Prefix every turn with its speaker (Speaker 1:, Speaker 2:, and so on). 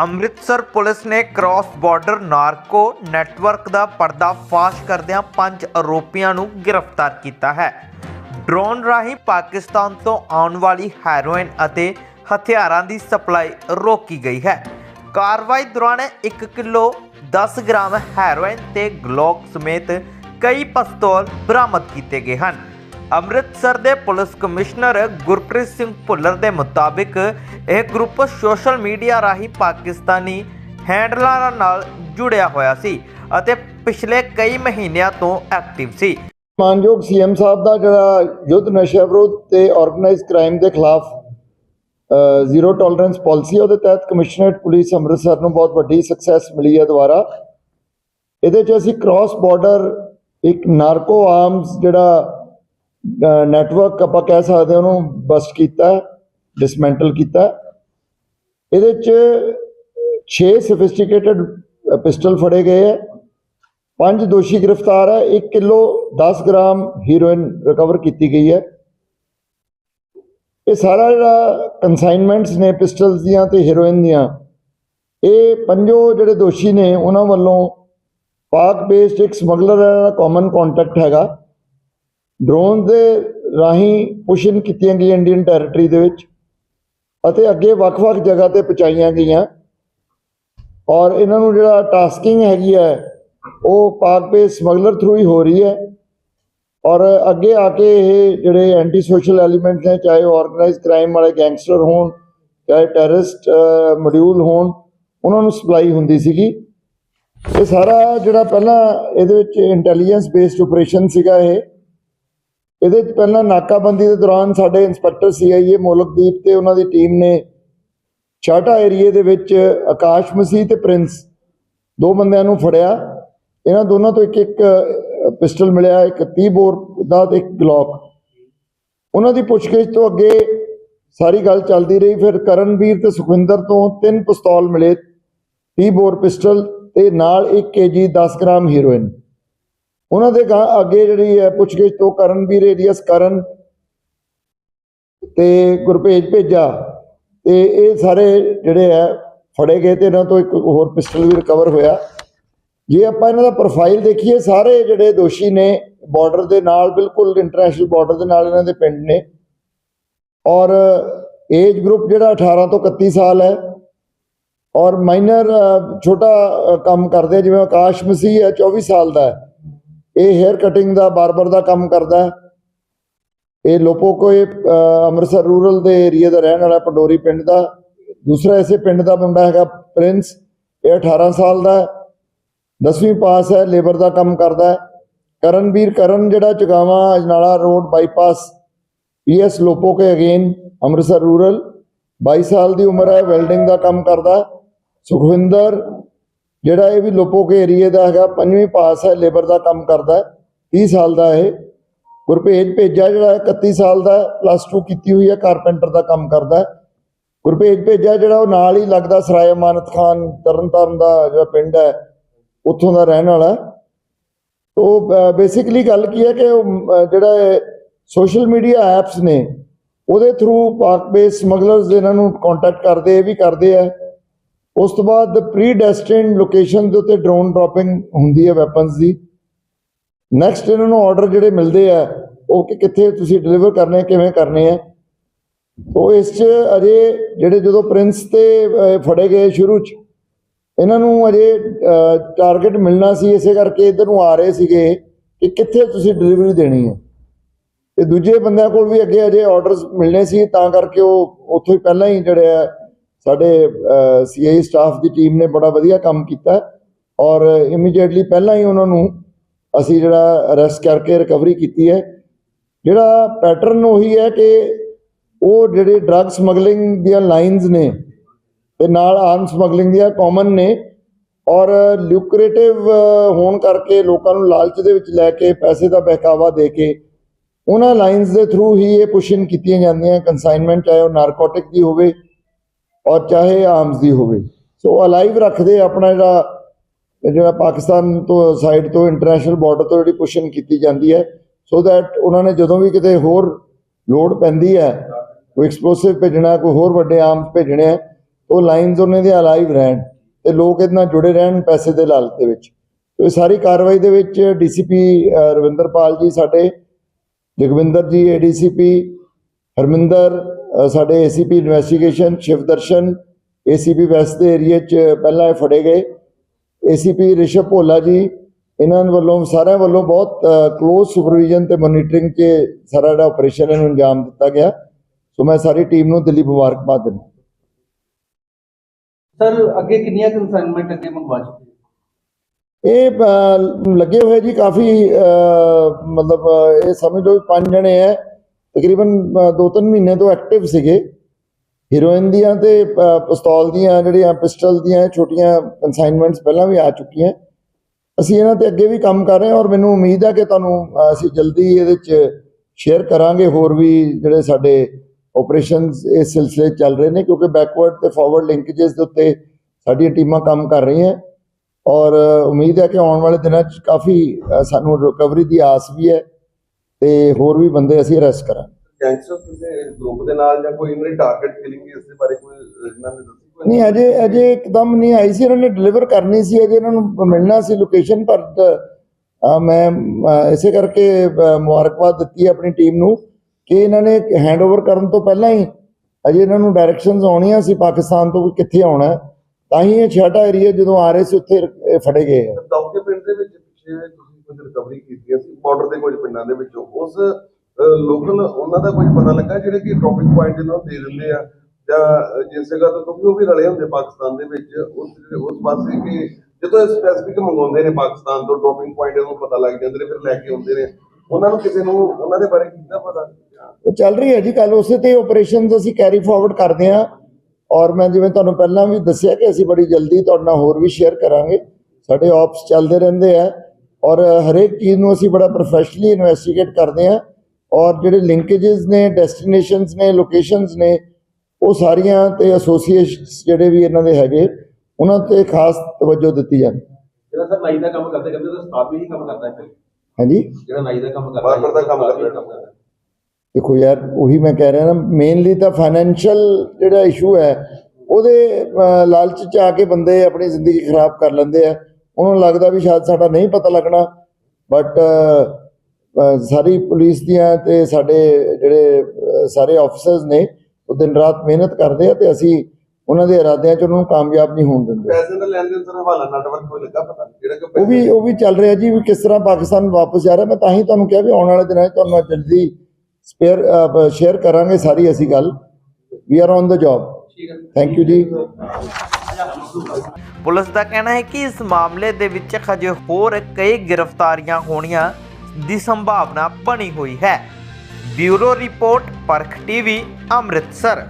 Speaker 1: Amritsar police ਨੇ cross border narco network ਦਾ ਪਰਦਾਫਾਸ਼ ਕਰਦਿਆਂ ਪੰਜ ਆਰੋਪੀਆਂ ਨੂੰ ਗ੍ਰਿਫਤਾਰ ਕੀਤਾ ਹੈ। ਡਰੋਨ ਰਾਹੀਂ ਪਾਕਿਸਤਾਨ ਤੋਂ ਆਉਣ ਵਾਲੀ ਹੈਰੋਇਨ ਅਤੇ ਹਥਿਆਰਾਂ ਦੀ ਸਪਲਾਈ ਰੋਕੀ ਗਈ ਹੈ। ਕਾਰਵਾਈ ਦੌਰਾਨ 1 ਕਿਲੋ 10 ਗ੍ਰਾਮ ਹੈਰੋਇਨ ਤੇ ਗਲੋਕ ਸਮੇਤ ਕਈ ਪਿਸਤੌਲ ਬਰਾਮਦ ਕੀਤੇ ਗਏ ਹਨ। ਅੰਮ੍ਰਿਤਸਰ ਦੇ ਪੁਲਿਸ ਕਮਿਸ਼ਨਰ ਗੁਰਪ੍ਰੀਤ ਸਿੰਘ ਭੁੱਲਰ ਦੇ ਮੁਤਾਬਿਕ ਇਹ ਗਰੁੱਪ ਸੋਸ਼ਲ ਮੀਡੀਆ ਰਾਹੀਂ ਪਾਕਿਸਤਾਨੀ ਹੈਂਡਲਰਾਂ ਨਾਲ ਜੁੜਿਆ ਹੋਇਆ ਸੀ ਅਤੇ ਪਿਛਲੇ ਕਈ ਮਹੀਨਿਆਂ ਤੋਂ ਐਕਟਿਵ ਸੀ।
Speaker 2: ਮਾਨਯੋਗ ਸੀਐਮ ਸਾਹਿਬ ਦਾ ਜਿਹੜਾ ਯੁੱਧ ਨਸ਼ਾ ਵਿਰੋਧ ਤੇ ਆਰਗੇਨਾਈਜ਼ ਕ੍ਰਾਈਮ ਦੇ ਖਿਲਾਫ ਜ਼ੀਰੋ ਟੋਲਰੈਂਸ ਪਾਲਿਸੀ ਉਹਦੇ ਤਹਿਤ ਕਮਿਸ਼ਨਰੇਟ ਪੁਲਿਸ ਅੰਮ੍ਰਿਤਸਰ ਨੂੰ ਬਹੁਤ ਵੱਡੀ ਸਕਸੈਸ ਮਿਲੀ ਹੈ ਦੁਆਰਾ ਇਹਦੇ 'ਚ ਅਸੀਂ ਕ੍ਰਾਸ ਬਾਰਡਰ ਇੱਕ ਨਾਰਕੋ ਆਰਮਸ ਜਿਹੜਾ ਨੈਟਵਰਕ ਆਪਾਂ ਕਹਿ ਸਕਦੇ ਉਹਨੂੰ ਬਸਟ ਕੀਤਾ ਡਿਸਮੈਂਟਲ ਕੀਤਾ। ਇਹਦੇ 'ਚ 6 ਸੋਫਿਸਟੀਕੇਟਡ ਪਿਸਟਲ ਫੜੇ ਗਏ ਹੈ ਪੰਜ ਦੋਸ਼ੀ ਗ੍ਰਿਫਤਾਰ ਹੈ 1 ਕਿਲੋ 10 ਗ੍ਰਾਮ ਹੀਰੋਇਨ ਰਿਕਵਰ ਕੀਤੀ ਗਈ ਹੈ ਇਹ ਸਾਰਾ ਜਿਹੜਾ ਕਨਸਾਈਨਮੈਂਟਸ ਨੇ ਪਿਸਟਲਸ ਦੀਆਂ ਤੇ ਹੀਰੋਇਨ ਦੀਆਂ, ਇਹ ਪੰਜੋ ਜਿਹੜੇ ਦੋਸ਼ੀ ਨੇ, ਉਹਨਾਂ ਵੱਲੋਂ ਪਾਕ ਬੇਸਡ ਇੱਕ ਸਮਗਲਰ ਦਾ ਕਾਮਨ ਕੰਟੈਕਟ ਹੈਗਾ। ਡਰੋਨ ਦੇ ਰਾਹੀਂ ਪੁਸ਼ਨ ਕੀਤੀਆਂ ਗਈਆਂ ਇੰਡੀਅਨ ਟੈਰੀਟਰੀ ਦੇ ਵਿੱਚ ਅਤੇ ਅੱਗੇ ਵੱਖ-ਵੱਖ ਜਗ੍ਹਾ ਤੇ ਪਹੁੰਚਾਈਆਂ ਗਈਆਂ। ਔਰ ਇਹਨਾਂ ਨੂੰ ਜਿਹੜਾ ਟਾਸਕਿੰਗ ਹੈਗੀ ਹੈ, ਉਹ ਪਾਕ ਪੇ ਸਮਗਲਰ ਥਰੂ ਹੀ ਹੋ ਰਹੀ ਹੈ। ਔਰ ਅੱਗੇ ਆ ਕੇ ਇਹ ਜਿਹੜੇ ਐਂਟੀ ਸੋਸ਼ਲ ਐਲੀਮੈਂਟਸ ਨੇ, ਚਾਹੇ ਆਰਗੇਨਾਈਜ਼ ਕ੍ਰਾਈਮ ਵਾਲੇ ਗੈਂਗਸਟਰ ਹੋਣ, ਚਾਹੇ ਟੈਰਰਿਸਟ ਮੋਡਿਊਲ ਹੋਣ, ਉਹਨਾਂ ਨੂੰ ਸਪਲਾਈ ਹੁੰਦੀ ਸੀਗੀ। ਇਹ ਸਾਰਾ ਜਿਹੜਾ ਪਹਿਲਾਂ ਇਹਦੇ ਵਿੱਚ ਇੰਟੈਲੀਜੈਂਸ ਬੇਸਡ ਆਪਰੇਸ਼ਨ ਸੀਗਾ ਇਹ। ਇਹਦੇ ਵਿੱਚ ਪਹਿਲਾਂ ਨਾਕਾਬੰਦੀ ਦੇ ਦੌਰਾਨ ਸਾਡੇ ਇੰਸਪੈਕਟਰ ਸੀਆਈਏ ਮੋਲਕਦੀਪ ਤੇ ਉਹਨਾਂ ਦੀ ਟੀਮ ਨੇ ਛਾਟਾ ਏਰੀਏ ਦੇ ਵਿੱਚ ਆਕਾਸ਼ ਮਸੀਹ ਤੇ ਪ੍ਰਿੰਸ ਦੋ ਬੰਦਿਆਂ ਨੂੰ ਫੜਿਆ। ਇਹਨਾਂ ਦੋਨਾਂ ਤੋਂ ਇੱਕ ਇੱਕ ਪਿਸਟਲ ਮਿਲਿਆ, ਇੱਕ 30 ਬੋਰ ਦਾ ਤੇ ਇੱਕ ਗਲੌਕ। ਉਹਨਾਂ ਦੀ ਪੁੱਛਗਿੱਛ ਤੋਂ ਅੱਗੇ ਸਾਰੀ ਗੱਲ ਚੱਲਦੀ ਰਹੀ। ਫਿਰ ਕਰਨਵੀਰ ਤੇ ਸੁਖਵਿੰਦਰ ਤੋਂ ਤਿੰਨ ਪਿਸਤੌਲ ਮਿਲੇ 30 ਬੋਰ ਪਿਸਟਲ ਤੇ ਨਾਲ 1 ਕੇਜੀ 10 ਗ੍ਰਾਮ ਹੀਰੋਇਨ। ਉਹਨਾਂ ਦੇ ਗਾਂ ਅੱਗੇ ਜਿਹੜੀ ਹੈ ਪੁੱਛਗਿੱਛ ਤੋਂ ਕਰਨਵੀਰ ਏਰੀਅਸ ਕਰਨ ਤੇ ਗੁਰਪੇਜ ਭੇਜਾ ਤੇ ਇਹ ਸਾਰੇ ਜਿਹੜੇ ਹੈ ਫੜੇ ਗਏ ਤੇ ਇਹਨਾਂ ਤੋਂ ਇੱਕ ਹੋਰ ਪਿਸਟਲ ਵੀ ਰਿਕਵਰ ਹੋਇਆ। ਜੇ ਆਪਾਂ ਇਹਨਾਂ ਦਾ ਪ੍ਰੋਫਾਈਲ ਦੇਖੀਏ, ਸਾਰੇ ਜਿਹੜੇ ਦੋਸ਼ੀ ਨੇ ਬਾਰਡਰ ਦੇ ਨਾਲ, ਬਿਲਕੁਲ ਇੰਟਰਨੈਸ਼ਨਲ ਬਾਰਡਰ ਦੇ ਨਾਲ ਇਹਨਾਂ ਦੇ ਪਿੰਡ ਨੇ। ਔਰ ਏਜ ਗਰੁੱਪ ਜਿਹੜਾ 18 ਤੋਂ 31 ਸਾਲ ਹੈ। ਔਰ ਮਾਈਨਰ ਛੋਟਾ ਕੰਮ ਕਰਦੇ ਜਿਵੇਂ ਆਕਾਸ਼ ਮਸੀਹ ਹੈ 24 ਸਾਲ ਦਾ ਹੈ। ਇਹ ਹੇਅਰ ਕਟਿੰਗ ਦਾ ਬਾਰਬਰ ਦਾ ਕੰਮ ਕਰਦਾ ਹੈ। ਇਹ ਲੋਪੋਕੋਏ ਅ, ਅੰਮ੍ਰਿਤਸਰ ਰੂਰਲ ਦੇ ਏਰੀਆ ਦਾ ਰਹਿਣ ਵਾਲਾ ਪੰਡੋਰੀ ਪਿੰਡ ਦਾ। ਦੂਸਰਾ ਇਸੇ ਪਿੰਡ ਦਾ ਮੁੰਡਾ ਹੈਗਾ ਪ੍ਰਿੰਸ ਇਹ 18 ਸਾਲ ਦਾ ਹੈ। 10ਵੀਂ ਪਾਸ ਹੈ ਲੇਬਰ ਦਾ ਕੰਮ ਕਰਦਾ ਹੈ। ਕਰਨਵੀਰ ਕਰਨ ਜਿਹੜਾ Chagawa Ajnala road bypass PS Lopoke again Amritsar rural 22 ਸਾਲ ਦੀ ਉਮਰ ਹੈ ਵੈਲਡਿੰਗ ਦਾ ਕੰਮ ਕਰਦਾ ਸੁਖਵਿੰਦਰ ਜਿਹੜਾ ਇਹ ਵੀ ਲੋਪੋਕੇ ਏਰੀਏ ਦਾ ਹੈਗਾ, ਪੰਜਵੀਂ ਪਾਸ ਹੈ, ਲੇਬਰ ਦਾ ਕੰਮ ਕਰਦਾ ਹੈ 30 ਸਾਲ ਦਾ ਇਹ। ਗੁਰਭੇਜ ਭੇਜਾ ਜਿਹੜਾ ਹੈ 31 ਸਾਲ ਦਾ ਪਲੱਸ 2 ਕੀਤੀ ਹੋਈ ਹੈ, ਕਾਰਪੈਂਟਰ ਦਾ ਕੰਮ ਕਰਦਾ ਹੈ। ਗੁਰਭੇਜ ਭੇਜਾ ਜਿਹੜਾ ਉਹ ਨਾਲ ਹੀ ਲੱਗਦਾ, ਸਰਾਏ ਅਮਾਨਤ ਖਾਨ, ਤਰਨਤਾਰਨ ਦਾ ਜਿਹੜਾ ਪਿੰਡ ਹੈ, ਉੱਥੋਂ ਦਾ ਰਹਿਣ ਵਾਲਾ ਹੈ। ਤੋ ਬੇਸਿਕਲੀ ਗੱਲ ਕੀ ਹੈ ਕਿ ਉਹ ਜਿਹੜਾ ਸੋਸ਼ਲ ਮੀਡੀਆ ਐਪਸ ਨੇ, ਉਹਦੇ ਥਰੂ ਪਾਕ ਬੇਸ ਸਮਗਲਰਸ ਇਹਨਾਂ ਨੂੰ ਕੰਟੈਕਟ ਕਰਦੇ, ਇਹ ਵੀ ਕਰਦੇ ਆ ਉਸ ਤੋਂ ਬਾਅਦ ਪ੍ਰੀ ਡੈਸਟਿਨਡ ਲੋਕੇਸ਼ਨ ਦੇ ਉੱਤੇ ਡਰੋਨ ਡ੍ਰੌਪਿੰਗ ਹੁੰਦੀ ਹੈ ਵੈਪਨਸ ਦੀ। ਨੈਕਸਟ ਇਹਨਾਂ ਨੂੰ ਆਰਡਰ ਜਿਹੜੇ ਮਿਲਦੇ ਆ, ਉਹ ਕਿ ਕਿੱਥੇ ਤੁਸੀਂ ਡਿਲੀਵਰ ਕਰਨੇ, ਕਿਵੇਂ ਕਰਨੇ ਆ। ਉਹ ਇਸ 'ਚ ਅਜੇ ਜਿਹੜੇ ਜਦੋਂ ਪ੍ਰਿੰਸ ਤੇ ਫੜੇ ਗਏ ਸ਼ੁਰੂ 'ਚ, ਇਹਨਾਂ ਨੂੰ ਅਜੇ ਟਾਰਗੇਟ ਮਿਲਣਾ ਸੀ, ਇਸੇ ਕਰਕੇ ਇਧਰ ਨੂੰ ਆ ਰਹੇ ਸੀਗੇ ਕਿ ਕਿੱਥੇ ਤੁਸੀਂ ਡਿਲੀਵਰੀ ਦੇਣੀ ਹੈ। ਤੇ ਦੂਜੇ ਬੰਦਿਆਂ ਕੋਲ ਵੀ ਅੱਗੇ ਅਜੇ ਆਰਡਰਸ ਮਿਲਣੇ ਸੀ, ਤਾਂ ਕਰਕੇ ਉਹ ਉੱਥੋਂ ਹੀ ਪਹਿਲਾਂ ਹੀ ਜਿਹੜੇ ਆ ਸਾਡੇ ਸੀਆਈ ਸਟਾਫ ਦੀ ਟੀਮ ਨੇ ਬੜਾ ਵਧੀਆ ਕੰਮ ਕੀਤਾ ਔਰ ਇਮੀਡੀਏਟਲੀ ਪਹਿਲਾਂ ਹੀ ਉਹਨਾਂ ਨੂੰ ਅਸੀਂ ਜਿਹੜਾ ਅਰੈਸਟ ਕਰਕੇ ਰਿਕਵਰੀ ਕੀਤੀ ਹੈ। ਜਿਹੜਾ ਪੈਟਰਨ ਉਹੀ ਹੈ ਕਿ ਉਹ ਜਿਹੜੇ ਡਰੱਗ ਸਮਗਲਿੰਗ ਦੀਆਂ ਲਾਈਨਸ ਨੇ ਤੇ ਨਾਲ ਆਰਮ ਸਮਗਲਿੰਗ ਦੀਆਂ ਕਾਮਨ ਨੇ ਔਰ ਲੂਕਰੇਟਿਵ ਹੋਣ ਕਰਕੇ ਲੋਕਾਂ ਨੂੰ ਲਾਲਚ ਦੇ ਵਿੱਚ ਲੈ ਕੇ ਪੈਸੇ ਦਾ ਬਹਿਕਾਵਾ ਦੇ ਕੇ ਉਹਨਾਂ ਲਾਈਨਸ ਦੇ ਥਰੂ ਹੀ ਇਹ ਪੁਸ਼ਨ ਕੀਤੀਆਂ ਜਾਂਦੀਆਂ। ਕੰਸਾਈਨਮੈਂਟ ਚਾਹੇ ਉਹ ਨਾਰਕੋਟਿਕ ਦੀ ਹੋਵੇ ਔਰ ਚਾਹੇ ਆਰਮਸ ਦੀ ਹੋਵੇ। ਸੋ ਅਲਾਈਵ ਰੱਖਦੇ ਆਪਣਾ ਜਿਹੜਾ ਜਿਹੜਾ ਪਾਕਿਸਤਾਨ ਤੋਂ ਸਾਈਡ ਤੋਂ ਇੰਟਰਨੈਸ਼ਨਲ ਬਾਰਡਰ ਤੋਂ ਜਿਹੜੀ ਪੁਸ਼ਨ ਕੀਤੀ ਜਾਂਦੀ ਹੈ। ਸੋ ਦੈਟ ਉਹਨਾਂ ਨੇ ਜਦੋਂ ਵੀ ਕਿਤੇ ਹੋਰ ਲੋਡ ਪੈਂਦੀ ਹੈ, ਕੋਈ ਐਕਸਪਲੋਸਿਵ ਭੇਜਣਾ, ਕੋਈ ਹੋਰ ਵੱਡੇ ਆਰਮਸ ਭੇਜਣੇ ਹੈ ਉਹ ਲਾਈਨਸ ਉਹਨਾਂ ਦੇ ਅਲਾਈਵ ਰਹਿਣ ਤੇ ਲੋਕ ਇਹਦੇ ਨਾਲ ਜੁੜੇ ਰਹਿਣ ਪੈਸੇ ਦੇ ਲਾਲਚ ਦੇ ਵਿੱਚ। ਤੇ ਇਹ ਸਾਰੀ ਕਾਰਵਾਈ ਦੇ ਵਿੱਚ ਡੀਸੀਪੀ ਰਵਿੰਦਰਪਾਲ ਜੀ ਸਾਡੇ, ਜਗਵਿੰਦਰ ਜੀ ਏਡੀਸੀਪੀ ਹਰਮਿੰਦਰ ਸਾਡੇ ACP investigation Shivdarshan ACP west ਦੇ ਏਰੀਆ 'ਚ ਪਹਿਲਾਂ ਇਹ ਫੜੇ ਗਏ। ਏਸੀਪੀ ਰਿਸ਼ਵ ਭੋਲਾ ਜੀ ਇਹਨਾਂ ਵੱਲੋਂ ਸਾਰਿਆਂ ਵੱਲੋਂ ਬਹੁਤ ਕਲੋਜ਼ ਸੁਪਰਵੀਜ਼ਨ ਤੇ ਮੋਨੀਟਰਿੰਗ 'ਚ ਸਾਰਾ ਜਿਹੜਾ ਆਪਰੇਸ਼ਨ ਇਹਨੂੰ ਅੰਜਾਮ ਦਿੱਤਾ ਗਿਆ। ਸੋ ਮੈਂ ਸਾਰੀ ਟੀਮ ਨੂੰ ਦਿੱਲੀ ਮੁਬਾਰਕਬਾਦ ਦਿੰਦਾ।
Speaker 3: ਸਰ ਅੱਗੇ ਕਿੰਨੀਆਂ ਕਨਸਾਈਨਮੈਂਟ ਅੱਗੇ ਮੰਗਵਾ ਚੁੱਕੇ?
Speaker 2: ਇਹ ਲੱਗੇ ਹੋਏ ਜੀ ਕਾਫੀ ਮਤਲਬ ਇਹ ਸਮਝ ਲਓ ਪੰਜ ਜਣੇ ਹੈ। ਤਕਰੀਬਨ 2-3 ਮਹੀਨੇ ਤੋਂ ਐਕਟਿਵ ਸੀਗੇ। ਹੀਰੋਇਨ ਦੀਆਂ ਤੇ ਅ, ਪਿਸਤੌਲ ਦੀਆਂ ਜਿਹੜੀਆਂ ਪਿਸਟਲ ਦੀਆਂ ਛੋਟੀਆਂ ਕਨਸਾਈਨਮੈਂਟਸ ਪਹਿਲਾਂ ਵੀ ਆ ਚੁੱਕੀਆਂ। ਅਸੀਂ ਇਹਨਾਂ ਤੇ ਅੱਗੇ ਵੀ ਕੰਮ ਕਰ ਰਹੇ ਹਾਂ ਔਰ ਮੈਨੂੰ ਉਮੀਦ ਹੈ ਕਿ ਤੁਹਾਨੂੰ ਅਸੀਂ ਜਲਦੀ ਇਹਦੇ 'ਚ ਸ਼ੇਅਰ ਕਰਾਂਗੇ। ਹੋਰ ਵੀ ਜਿਹੜੇ ਸਾਡੇ ਆਪਰੇਸ਼ਨਸ ਇਸ ਸਿਲਸਿਲੇ ਚੱਲ ਰਹੇ ਨੇ ਕਿਉਂਕਿ ਬੈਕਵਰਡ ਤੇ ਫਾਰਵਰਡ ਲਿੰਕੇजेस ਦੇ ਉੱਤੇ ਸਾਡੀਆਂ ਟੀਮਾਂ ਕੰਮ ਕਰ ਰਹੀਆਂ। ਔਰ ਉਮੀਦ ਹੈ ਕਿ ਆਉਣ ਵਾਲੇ ਦਿਨਾਂ 'ਚ ਕਾਫੀ ਸਾਨੂੰ ਰਿਕਵਰੀ ਦੀ ਆਸ ਵੀ ਹੈ। ਤੇ ਹੋਰ ਵੀ ਬੰਦੇ ਅਸੀਂ ਅਰੈਸਟ ਕਰਾਂਗੇ।
Speaker 4: ਗੈਂਗਸਟਰ ਕਿਸੇ ਗਰੁੱਪ ਦੇ ਨਾਲ ਜਾਂ ਕੋਈ ਇਹਨਾਂ ਨੇ ਟਾਰਗੇਟ ਕਿਲਿੰਗ ਇਸ ਦੇ ਬਾਰੇ ਕੋਈ ਇਹਨਾਂ ਨੇ ਦੱਸੀ ਕੋਈ?
Speaker 2: ਨਹੀਂ ਅਜੇ ਅਜੇ ਇੱਕਦਮ ਨਹੀਂ ਆਈ ਸੀ। ਇਹਨਾਂ ਨੇ ਡਿਲੀਵਰ ਕਰਨੀ ਸੀ। ਅਜੇ ਇਹਨਾਂ ਨੂੰ ਮਿਲਣਾ ਸੀ ਲੋਕੇਸ਼ਨ ਪਰ ਮੈਂ ਇਸੇ ਕਰਕੇ ਮੁਬਾਰਕਬਾਦ ਦਿੱਤੀ ਹੈ ਆਪਣੀ ਟੀਮ ਨੂੰ ਕਿ ਇਹਨਾਂ ਨੇ ਹੈਂਡਓਵਰ ਕਰਨ ਤੋਂ ਪਹਿਲਾਂ ਹੀ ਅਜੇ ਇਹਨਾਂ ਨੂੰ ਡਾਇਰੈਕਸ਼ਨਸ ਆਉਣੀਆਂ ਸੀ ਪਾਕਿਸਤਾਨ ਤੋਂ ਕਿੱਥੇ ਆਉਣਾ। ਤਾਂ ਹੀ ਇਹ ਛਾਟਾ ਏਰੀਆ ਜਦੋਂ ਆ ਰਹੇ ਸੀ ਉੱਥੇ ਫੜੇ ਗਏ ਆ।
Speaker 4: ਦੌਕੇ ਪਿੰਡ ਦੇ ਵਿੱਚ ਪਿੱਛੇ ਕੁਝ ਰਿਕਵਰੀ ਕੀਤੀ ਸੀ ਬਾਰਡਰ ਦੇ ਕੁਝ ਪਿੰਡਾਂ ਦੇ ਵਿੱਚੋਂ, ਉਸ ਲੋਕਲ ਉਹਨਾਂ ਦਾ ਕੁਝ ਪਤਾ ਲੱਗਾ ਜਿਹੜੇ ਕਿ ਡ੍ਰੌਪਿੰਗ ਪੁਆਇੰਟ ਇਹਨਾਂ ਨੂੰ ਦੇ ਦਿੰਦੇ ਆ, ਜਾਂ ਜਿਸ ਜਗ੍ਹਾ ਤੋਂ ਕਿਉਂਕਿ ਉਹ ਵੀ ਰਲੇ ਹੁੰਦੇ ਪਾਕਿਸਤਾਨ ਦੇ ਵਿੱਚ, ਉਸ ਉਸ ਪਾਸੇ ਕਿ ਜਦੋਂ ਸਪੈਸੀਫਿਕ ਮੰਗਾਉਂਦੇ ਨੇ ਪਾਕਿਸਤਾਨ ਤੋਂ ਡ੍ਰੌਪਿੰਗ ਪੁਆਇੰਟ ਨੂੰ ਪਤਾ ਲੱਗ ਜਾਂਦੇ ਨੇ, ਫਿਰ ਲੈ ਕੇ ਆਉਂਦੇ ਨੇ। ਉਹਨਾਂ ਨੂੰ ਕਿਸੇ ਨੂੰ, ਉਹਨਾਂ ਦੇ ਬਾਰੇ ਕਿੰਨਾ ਪਤਾ
Speaker 2: ਉਹ ਚੱਲ ਰਹੀ ਹੈ ਜੀ ਕੱਲ ਉਸੇ ਤੇ ਆਪਰੇਸ਼ਨਸ ਅਸੀਂ ਕੈਰੀ ਫਾਰਵਰਡ ਕਰਦੇ ਹਾਂ। ਔਰ ਮੈਂ ਜਿਵੇਂ ਤੁਹਾਨੂੰ ਪਹਿਲਾਂ ਵੀ ਦੱਸਿਆ ਕਿ ਅਸੀਂ ਬੜੀ ਜਲਦੀ ਤੁਹਾਡੇ ਨਾਲ ਹੋਰ ਵੀ ਸ਼ੇਅਰ ਕਰਾਂਗੇ। ਸਾਡੇ ਆਪਸ ਚੱਲਦੇ ਰਹਿੰਦੇ ਆ। ਔਰ ਹਰੇਕ ਚੀਜ਼ ਨੂੰ ਅਸੀਂ ਬੜਾ ਪ੍ਰੋਫੈਸ਼ਨਲੀ ਇਨਵੈਸਟੀਗੇਟ ਕਰਦੇ ਹਾਂ ਔਰ ਜਿਹੜੇ ਲਿੰਕੇजेस ਨੇ ਡੈਸਟੀਨੇਸ਼ਨਸ ਨੇ ਲੋਕੇਸ਼ਨਸ ਨੇ ਉਹ ਸਾਰੀਆਂ ਤੇ ਐਸੋਸੀਏਸ਼ਨਸ ਜਿਹੜੇ ਵੀ ਇਹਨਾਂ ਦੇ ਹੈਗੇ ਉਹਨਾਂ ਤੇ ਖਾਸ ਤਵੱਜੋ ਦਿੱਤੀ ਜਾਂਦੀ
Speaker 3: ਜਿਹੜਾ ਸਰ ਨਾਈ ਦਾ ਕੰਮ ਕਰਦੇ ਕਰਦੇ ਤਾਂ ਸਟਾਫ ਵੀ ਹੀ ਕੰਮ ਕਰਦਾ ਹੈ ਫਿਰ
Speaker 2: ਹਾਂਜੀ
Speaker 3: ਜਿਹੜਾ ਨਾਈ ਦਾ ਕੰਮ ਕਰਦਾ
Speaker 4: ਬਾਰਬਰ ਦਾ ਕੰਮ
Speaker 3: staff ਵੀ
Speaker 4: ਕਰਦਾ।
Speaker 3: ਕਰਦਾ ਹੈ।
Speaker 2: ਦੇਖੋ ਯਾਰ ਉਹੀ ਮੈਂ ਕਹਿ ਰਿਹਾ ਨਾ ਮੇਨਲੀ ਤਾਂ ਫਾਈਨੈਂਸ਼ੀਅਲ ਜਿਹੜਾ ਇਸ਼ੂ ਹੈ ਉਹਦੇ ਅਹ, ਲਾਲਚ ਚ ਆ ਕੇ ਬੰਦੇ ਆਪਣੀ ਜ਼ਿੰਦਗੀ ਖਰਾਬ ਕਰ ਲੈਂਦੇ ਆ ਉਹਨਾਂ ਨੂੰ ਲੱਗਦਾ ਵੀ ਸ਼ਾਇਦ ਸਾਡਾ ਨਹੀਂ ਪਤਾ ਲੱਗਣਾ ਬਟ ਸਾਰੀ ਪੁਲਿਸ ਦੀਆਂ ਤੇ ਸਾਡੇ ਜਿਹੜੇ ਸਾਰੇ ਆਫੀਸਰਸ ਨੇ ਉਹ ਦਿਨ ਰਾਤ ਮਿਹਨਤ ਕਰਦੇ ਆ ਤੇ ਅਸੀਂ ਉਹਨਾਂ ਦੇ ਇਰਾਦਿਆਂ ਚ ਉਹਨਾਂ ਨੂੰ ਕਾਮਯਾਬ ਨਹੀਂ ਹੋਣ ਦਿੰਦੇ।
Speaker 4: ਪੈਸੇ ਦਾ ਲੈਣ ਦੇਣ ਸਰ ਹਵਾਲਾ ਨੈਟਵਰਕ ਕੋਈ ਲੱਗਾ ਪਤਾ ਜਿਹੜਾ ਕਿ
Speaker 2: ਉਹ ਵੀ ਉਹ ਵੀ ਚੱਲ ਰਿਹਾ ਜੀ ਵੀ ਕਿਸ ਤਰ੍ਹਾਂ ਪਾਕਿਸਤਾਨ ਵਾਪਸ ਜਾ ਰਿਹਾ ਮੈਂ ਤਾਂ ਹੀ ਤੁਹਾਨੂੰ ਕਿਹਾ ਵੀ ਆਉਣ ਵਾਲੇ ਦਿਨਾਂ 'ਚ ਤੁਹਾਨੂੰ ਜਲਦੀ ਸਪੇਅਰ ਸ਼ੇਅਰ ਕਰਾਂਗੇ ਸਾਰੀ ਅਸੀਂ ਗੱਲ। We are on the job
Speaker 3: ਠੀਕ ਹੈ।
Speaker 2: Thank you ji.
Speaker 1: ਪੁਲਿਸ ਦਾ ਕਹਿਣਾ ਹੈ ਕਿ ਇਸ ਮਾਮਲੇ ਦੇ ਵਿੱਚ ਹਜੇ ਹੋਰ ਕਈ ਗ੍ਰਿਫਤਾਰੀਆਂ ਹੋਣੀਆਂ ਦੀ ਸੰਭਾਵਨਾ ਬਣੀ ਹੋਈ ਹੈ। Bureau report, Parakh TV, Amritsar.